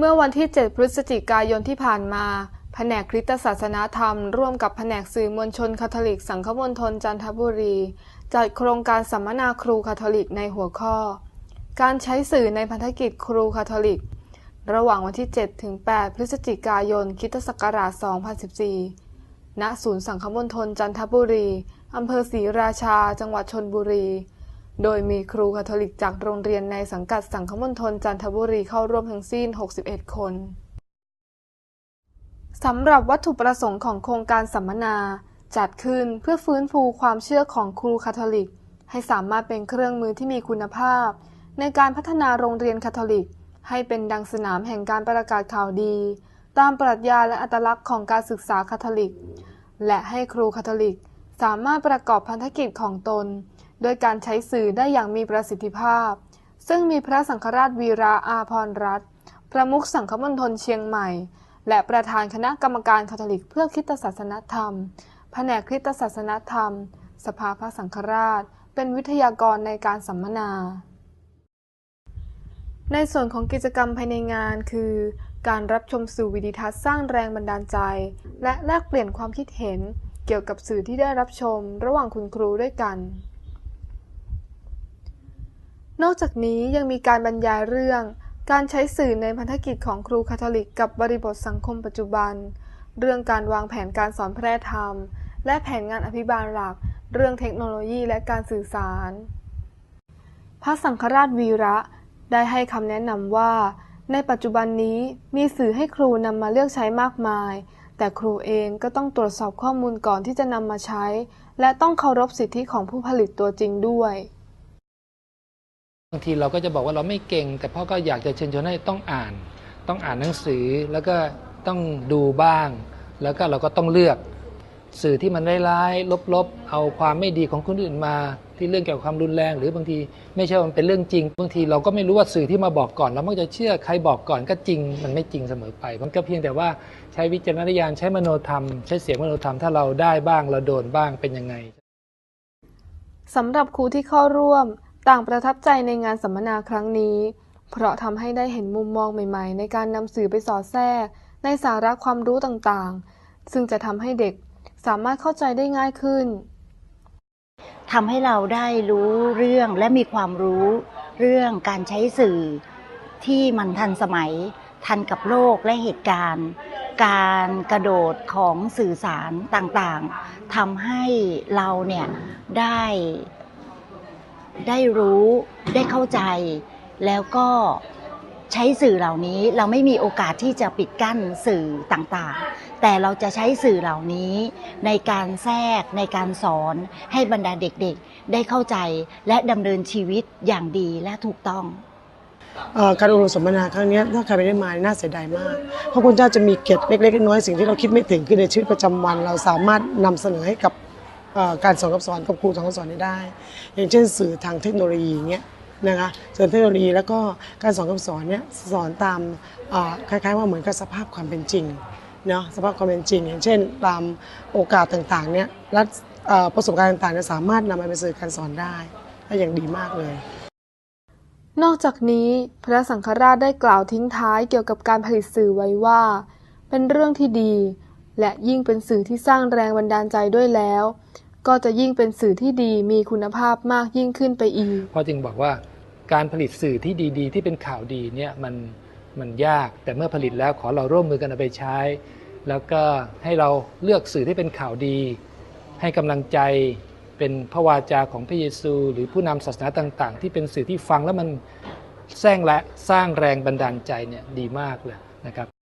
เมื่อวันที่ 7 พฤศจิกายนที่ผ่านมา แผนกคริสตศาสนาธรรม ร่วมกับแผนกสื่อมวลชนคาทอลิกสังฆมณฑลจันทบุรี จัดโครงการสัมมนาครูคาทอลิกในหัวข้อ การใช้สื่อในพันธกิจครูคาทอลิก ระหว่างวันที่ 7 ถึง 8 พฤศจิกายนคิตศักราช 2014 ณ ศูนย์สังฆมณฑลจันทบุรี อำเภอศรีราชา จังหวัดชนบุรี โดยมีครูคาทอลิกจากโรงเรียนในสังกัดสังฆมณฑลจันทบุรีเข้าร่วมทั้งสิ้น 61 คนสำหรับวัตถุประสงค์ของโครงการสัมมนา จัดขึ้นเพื่อฟื้นฟูความเชื่อของครูคาทอลิก ให้สามารถเป็นเครื่องมือที่มีคุณภาพ ในการพัฒนาโรงเรียนคาทอลิก ให้เป็นดังสนามแห่งการประกาศข่าวดี ตามปรัชญาและอัตลักษณ์ของการศึกษาคาทอลิก และให้ครูคาทอลิก สามารถประกอบพันธกิจของตน โดยการใช้สื่อได้อย่างมีประสิทธิภาพ ซึ่งมีพระสังฆราชวีระอาพรรัตน์ประมุขสังฆมณฑลเชียงใหม่ และประธานคณะกรรมการคาทอลิกเพื่อคิตศาสนธรรม แผนกคิตศาสนธรรม สภาพระสังฆราช เป็นวิทยากรในการสัมมนา ในส่วนของกิจกรรมภายในงานคือ การรับชมสื่อวิดีทัศน์สร้างแรงบันดาลใจ และแลกเปลี่ยนความคิดเห็นเกี่ยวกับสื่อที่ได้รับชมระหว่างคุณครูด้วยกัน นอกจากนี้ยังมีการบรรยายเรื่อง การใช้สื่อในพันธกิจของครูคาทอลิกกับบริบทสังคมปัจจุบัน เรื่องการวางแผนการสอนแพร่ธรรม และแผนงานอภิบาลหลัก เรื่องเทคโนโลยีและการสื่อสาร พระสังฆราชวีระได้ให้คำแนะนำว่า ในปัจจุบันนี้มีสื่อให้ครูนำมาเลือกใช้มากมาย แต่ครูเองก็ต้องตรวจสอบข้อมูลก่อนที่จะนำมาใช้ และต้องเคารพสิทธิของผู้ผลิตตัวจริงด้วย บางทีเราก็จะบอกว่าเราไม่เก่ง แต่พ่อก็อยากจะเชิญชวนให้ต้องอ่าน ต้องอ่านหนังสือแล้วก็ต้องดูบ้าง แล้วก็เราก็ต้องเลือกสื่อที่มันร้ายๆลบๆ เอาความไม่ดีของคนอื่นมา ที่เรื่องเกี่ยวกับความรุนแรง หรือบางทีไม่ใช่ว่ามันเป็นเรื่องจริง บางทีเราก็ไม่รู้ว่าสื่อที่มาบอกก่อน เรามักจะเชื่อใครบอกก่อนก็จริง มันไม่จริงเสมอไปมันก็เพียงแต่ว่าใช้วิจารณญาณใช้มโนธรรม ใช้เสียงมโนธรรมถ้าเราได้บ้างเราโดนบ้างเป็นยังไงสำหรับครูที่เข้าร่วม ต่างประทับใจในงานสัมมนาครั้งนี้ เพราะทำให้ได้เห็นมุมมองใหม่ ๆ ในการนำสื่อไปสอดแทรก ในสาระความรู้ต่างๆ ซึ่งจะทำให้เด็กสามารถเข้าใจได้ง่ายขึ้นทำให้เราได้รู้เรื่องและมีความรู้เรื่องการใช้สื่อที่มันทันสมัย ทันกับโลกและเหตุการณ์ การกระโดดของสื่อสารต่างๆทำให้เราเนี่ยได้ ได้รู้ได้เข้าใจ แล้วก็ใช้สื่อเหล่านี้เราไม่มีโอกาสที่จะปิดกั้นสื่อต่างๆ แต่เราจะใช้สื่อเหล่านี้ในการแทรกในการสอนให้บรรดาเด็กๆ ได้เข้าใจและดำเนินชีวิตอย่างดีและถูกต้องเอ่อการอบรมสัมมนาครั้งนี้ถ้าใครไม่ได้มาน่าเสียดายมาก เพราะคุณเจ้าจะมีเกียรติเล็กๆน้อยๆสิ่งที่เราคิดไม่ถึงคือในชีวิตประจำวัน เราสามารถนำเสนอให้กับ การสอนกับสอนกับครูสอนกับสอนได้ อย่างเช่นสื่อทางเทคโนโลยีเนี้ยนะคะสื่อเทคโนโลยีแล้วก็การสอนกับสอนเนี้ยสอนตามคล้ายๆว่าเหมือนกับสภาพความเป็นจริงเนาะสภาพความเป็นจริง อย่างเช่น ตามโอกาสต่างๆเนี้ยและประสบการณ์ต่างๆเนี่ยสามารถนำมาเป็นสื่อการสอนได้ได้อย่างดีมากเลย นอกจากนี้พระสังฆราชได้กล่าวทิ้งท้ายเกี่ยวกับการผลิตสื่อไว้ว่า เป็นเรื่องที่ดี และยิ่งเป็นสื่อที่สร้างแรงบันดาลใจด้วยแล้ว ก็จะยิ่งเป็นสื่อที่ดีมีคุณภาพมากยิ่งขึ้นไปอีกพ่อจึงบอกว่าการผลิตสื่อที่ดีๆ ที่เป็นข่าวดีเนี่ยมันมันยากแต่เมื่อผลิตแล้วขอเราร่วมมือกันเอาไปใช้ แล้วก็ให้เราเลือกสื่อที่เป็นข่าวดี ให้กำลังใจเป็นพระวาจาของพระเยซู หรือผู้นำศาสนาต่าง ๆ ที่เป็นสื่อที่ฟังแล้วมันแสร้งและสร้างแรงบันดาลใจเนี่ยดีมากเลยนะครับ